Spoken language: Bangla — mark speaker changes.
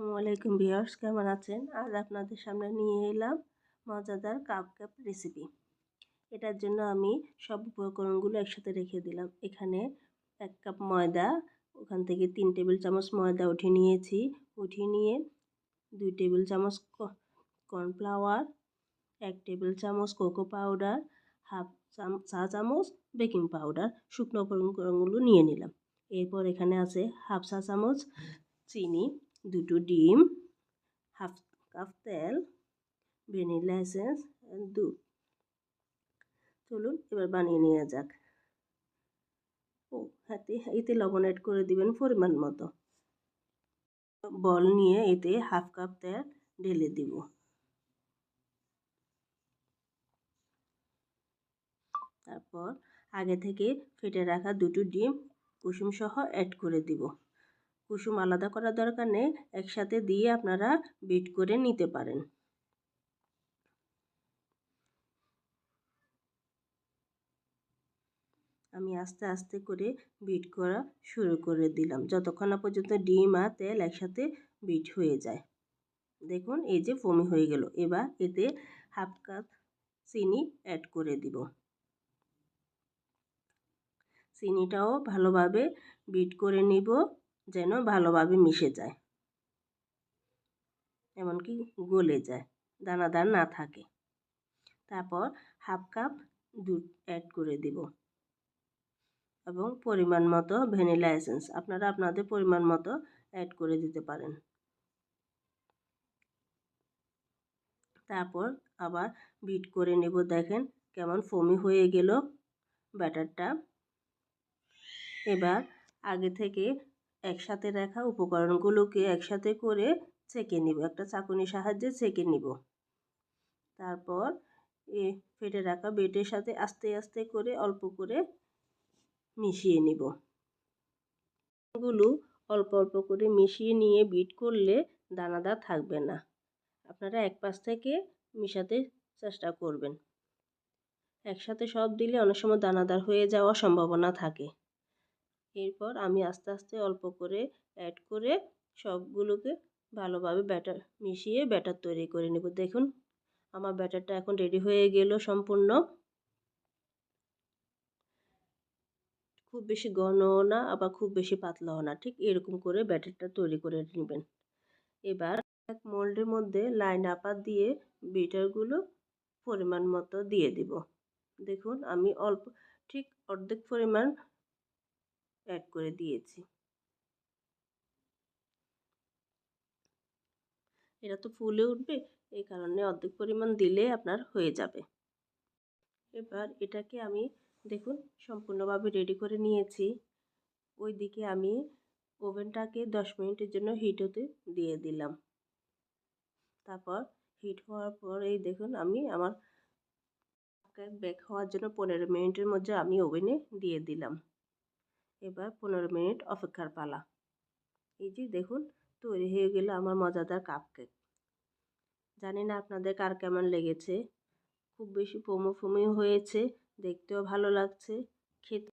Speaker 1: আসসালামু আলাইকুম কেমন আছেন? আজ আপনাদের সামনে নিয়ে এলাম মজাদার কাপ কাপ রেসিপি এটার জন্য আমি সব উপকরণগুলো একসাথে রেখে দিলাম। এখানে এক কাপ ময়দা, ওখান থেকে তিন টেবিল চামচ ময়দা উঠিয়ে নিয়েছি। উঠিয়ে নিয়ে দুই টেবিল চামচ কর্নফ্লাওয়ার এক টেবিল চামচ কোকো পাউডার হাফ চা চামচ বেকিং পাউডার শুকনো উপকরণগুলো নিয়ে নিলাম। এরপর এখানে আছে হাফ চা চামচ চিনি দুটো ডিম, হাফ কাপ তেল, ভ্যানিলা এসেন্স দুধ। চলুন, এবার বানিয়ে নেওয়া যাক। ও, হাতে, এতে লবণ অ্যাড করে দিবেন পরিমাণ মতো। বল নিয়ে এতে হাফ কাপ তেল ঢেলে দিব। তারপর আগে থেকে ফেটে রাখা দুটো ডিম কুসুম সহ অ্যাড করে দিব। কুসুম আলাদা করার দরকার নেই, একসাথে দিয়ে আপনারা বিট করে নিতে পারেন। আমি আস্তে আস্তে করে বিট করা শুরু করে দিলাম। যতক্ষণ না পর্যন্ত ডিম আর তেল একসাথে বিট হয়ে যায়। দেখুন, এই যে ফমি হয়ে গেল। এবার এতে হাফ কাপ চিনি অ্যাড করে দিব। চিনিটাও ভালোভাবে বিট করে নিব। যেন ভালোভাবে মিশে যায়। এমনকি গলে যায়, দানাদার না থাকে। তারপর হাফ কাপ দুধ অ্যাড করে দিব। এবং পরিমাণ মতো ভ্যানিলা এসেন্স, আপনারা আপনাদের পরিমাণ মতো অ্যাড করে দিতে পারেন। তারপর আবার বিট করে নেব, দেখেন কেমন ফমি হয়ে গেল ব্যাটারটা এবার আগে থেকে একসাথে রাখা উপকরণগুলোকে একসাথে করে ছেঁকে নিব। একটা চাকুনির সাহায্যে ছেঁকে নিব। তারপর এ ফেটে রাখা বেটের সাথে আস্তে আস্তে করে অল্প করে মিশিয়ে নিব। গুলো অল্প অল্প করে মিশিয়ে নিয়ে বিট করলে দানাদার থাকবে না। আপনারা এক পাশ থেকে মিশাতে চেষ্টা করবেন। একসাথে সব দিলে অনেক সময় দানাদার হয়ে যাওয়ার সম্ভাবনা থাকে। এরপর আমি আস্তে আস্তে অল্প করে অ্যাড করে সবগুলোকে ভালোভাবে ব্যাটার মিশিয়ে ব্যাটার তৈরি করে নেব। দেখুন, আমার ব্যাটারটা এখন রেডি হয়ে গেল সম্পূর্ণ। খুব বেশি ঘনও না, আবার খুব বেশি পাতলাও না, ঠিক এরকম করে ব্যাটারটা তৈরি করে নেবেন। এবার এক মোল্ডের মধ্যে লাইন আপার দিয়ে বিটারগুলো পরিমাণ মতো দিয়ে দিব। দেখুন, আমি অল্প, ঠিক অর্ধেক পরিমাণ অ্যাড করে দিয়েছি। এটা তো ফুলে উঠবে, এই কারণে অর্ধেক পরিমাণ দিলে আপনার হয়ে যাবে। এবার এটাকে আমি দেখুন, সম্পূর্ণভাবে রেডি করে নিয়েছি। ওই দিকে আমি ওভেনটাকে দশ মিনিটের জন্য হিট হতে দিয়ে দিলাম। তারপর হিট হওয়ার পর এই দেখুন, আমি আমার বেক হওয়ার জন্য পনেরো মিনিটের মধ্যে আমি ওভেনে দিয়ে দিলাম। এবার পনেরো মিনিট অপেক্ষার পালা। এই যে দেখুন, তৈরি হয়ে গেল আমার মজাদার কাপ কেক জানি না আপনাদের কার কেমন লেগেছে। খুব বেশি ফোমো ফোমো হয়েছে, দেখতেও ভালো লাগছে, খেতে